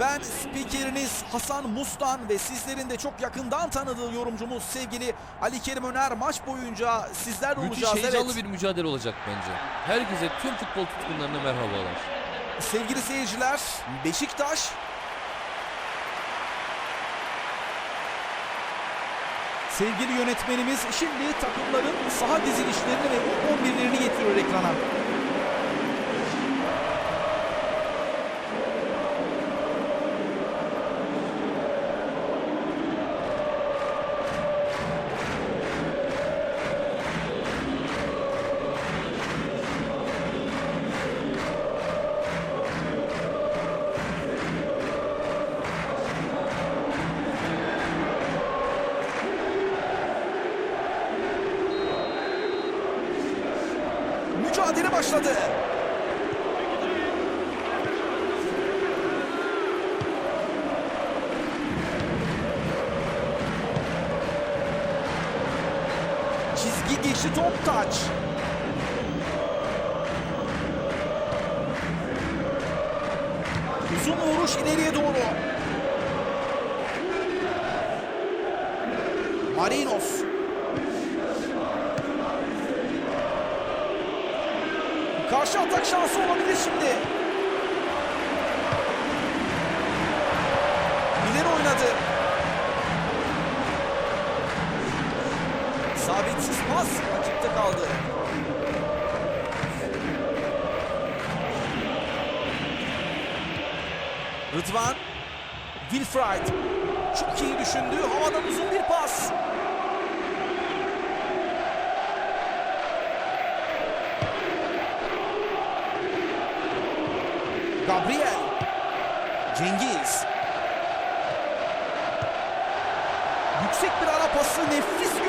Ben spikeriniz Hasan Mustan ve sizlerin de çok yakından tanıdığı yorumcumuz sevgili Ali Kerim Öner maç boyunca sizlerle Müthiş olacağız. heyecanlı Evet. bir mücadele olacak bence. Herkese tüm futbol tutkunlarına merhabalar. Sevgili seyirciler Beşiktaş Sevgili yönetmenimiz şimdi takımların saha dizilişlerini ve ilk 11'lerini getiriyor ekrana. Başladı. Çizgi geçti top taç. Uzun vuruş ileriye doğru. Marinos. Atak şansı olabilir şimdi. İleri oynadı. Sabitsiz pas rakipte kaldı. Rıdvan. Wilfried. Çok iyi düşündü. Havadan uzun bir pas. Gabriel. Cengiz. Yüksek bir ara pası nefis gördü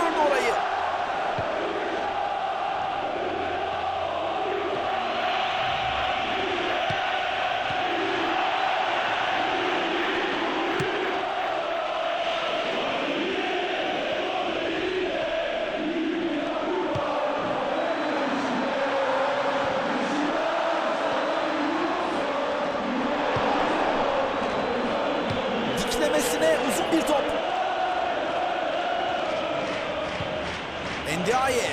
Diklemesine uzun bir top. Endiaye.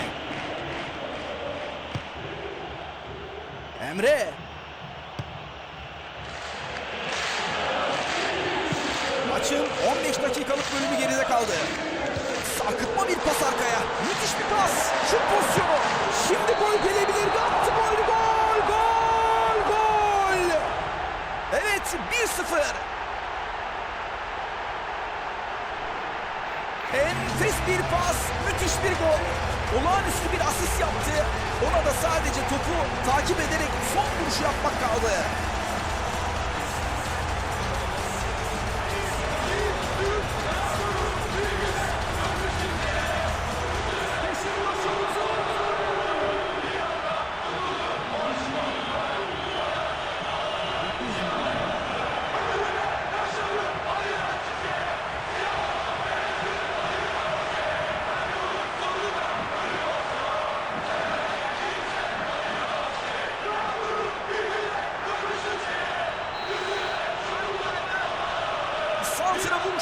Emre. Maçın 15 dakikalık bölümü geride kaldı. Sarkıtma bir pas arkaya. Müthiş bir pas. Şut pozisyonu. Şimdi gol gelebilir. Attı gol. Gol. Gol. Gol. Evet 1-0. Bir pas, müthiş bir gol. Olağanüstü bir asist yaptı. Ona da sadece topu takip ederek son vuruşu yapmak kaldı.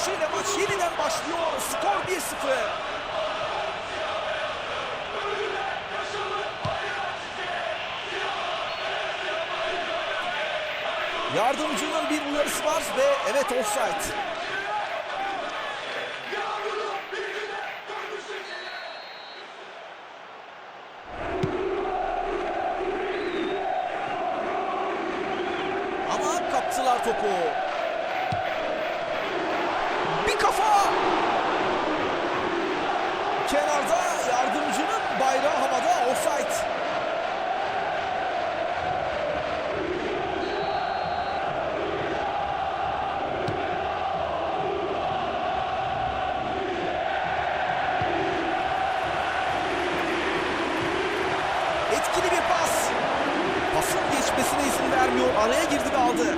Vuruşuyla maç yeniden başlıyor. Skor 1-0. Yardımcının bir uyarısı var ve evet offside. Ama kaptılar topu. Bir kafa. Kenarda yardımcının bayrağı havada offside. Etkili bir pas. Pasın geçmesine izin verdi. vermiyor. Araya girdi ve aldı.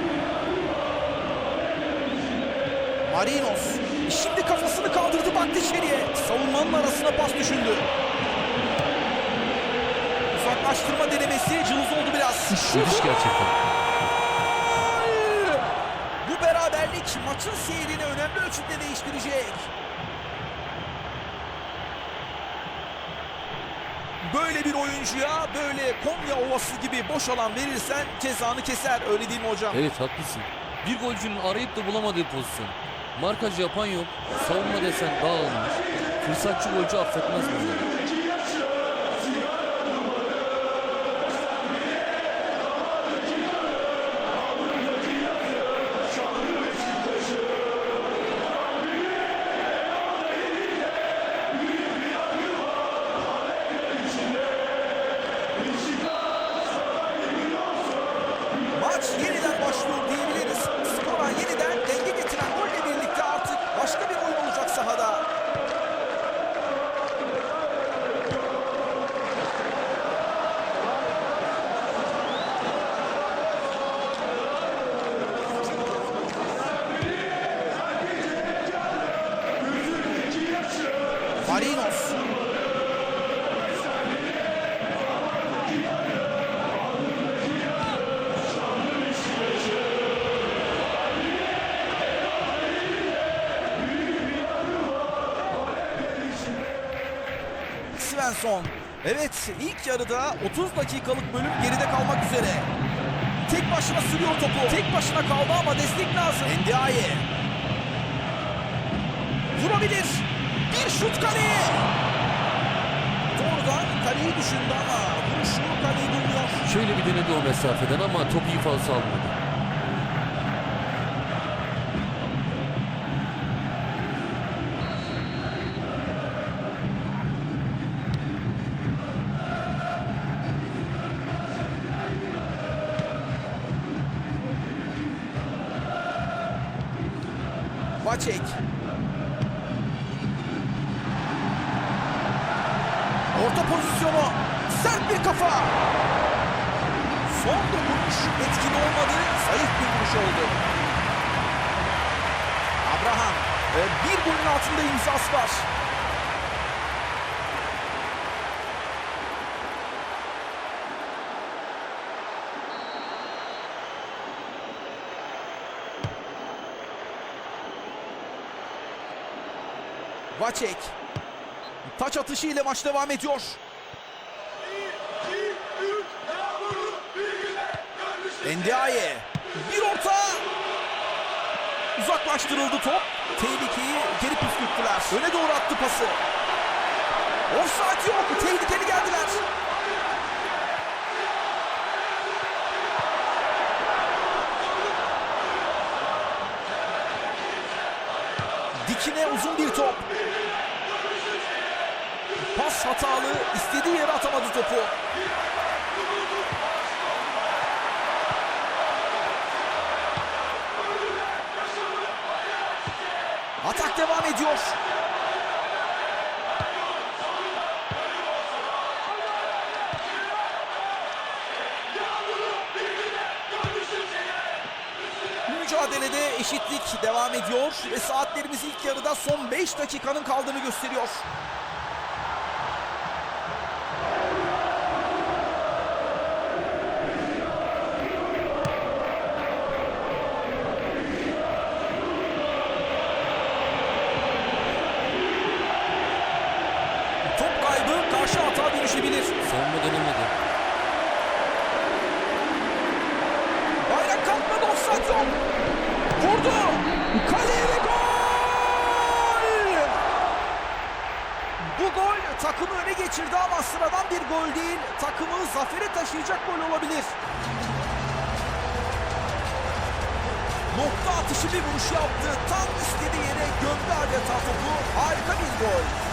Marinos. Şimdi kafasını kaldırdı baktı içeriye. Savunmanın arasına pas düşündü. Uzaklaştırma denemesi cılız oldu biraz. Müthiş gerçekten. Bu beraberlik maçın seyrini önemli ölçüde değiştirecek. Böyle bir oyuncuya böyle Konya Ovası gibi boş alan verirsen cezanı keser. Öyle değil mi hocam? Evet haklısın. Bir golcünün arayıp da bulamadığı pozisyon. Markaj yapan yok. Savunma desen dağılmış. Fırsatçı golcü affetmez bunları. Svensson. Evet ilk yarıda 30 dakikalık bölüm geride kalmak üzere. Tek başına sürüyor topu. Tek başına kaldı ama destek lazım. Ndiaye. Vurabilir. Bir şut kaleye. Doğrudan kaleyi düşündü ama vuruşu kaleyi bulmuyor. Şöyle bir denedi o mesafeden ama top iyi falso almadı. Vaçek. Orta pozisyonu. Sert bir kafa. Son dokunuş etkili olmadı. Zayıf bir vuruş oldu. Abraham. e, Bir golün altında imzası var. Vaçek. Taç atışı ile maç devam ediyor. Ndiaye. Bir orta. Uzaklaştırıldı top. Tehlikeyi geri püskürttüler. Öne doğru attı pası. Offside yok. Tehlikeli geldiler. Pas hatalı. istediği yere atamadı topu. Atak devam ediyor. Mücadelede eşitlik devam ediyor ve saatlerimiz ilk yarıda son 5 dakikanın kaldığını gösteriyor. Geçirdi ama sıradan bir gol değil. Takımı zafere taşıyacak gol olabilir. Nokta atışı bir vuruş yaptı. Tam istediği yere gömdü adeta topu. Harika bir gol.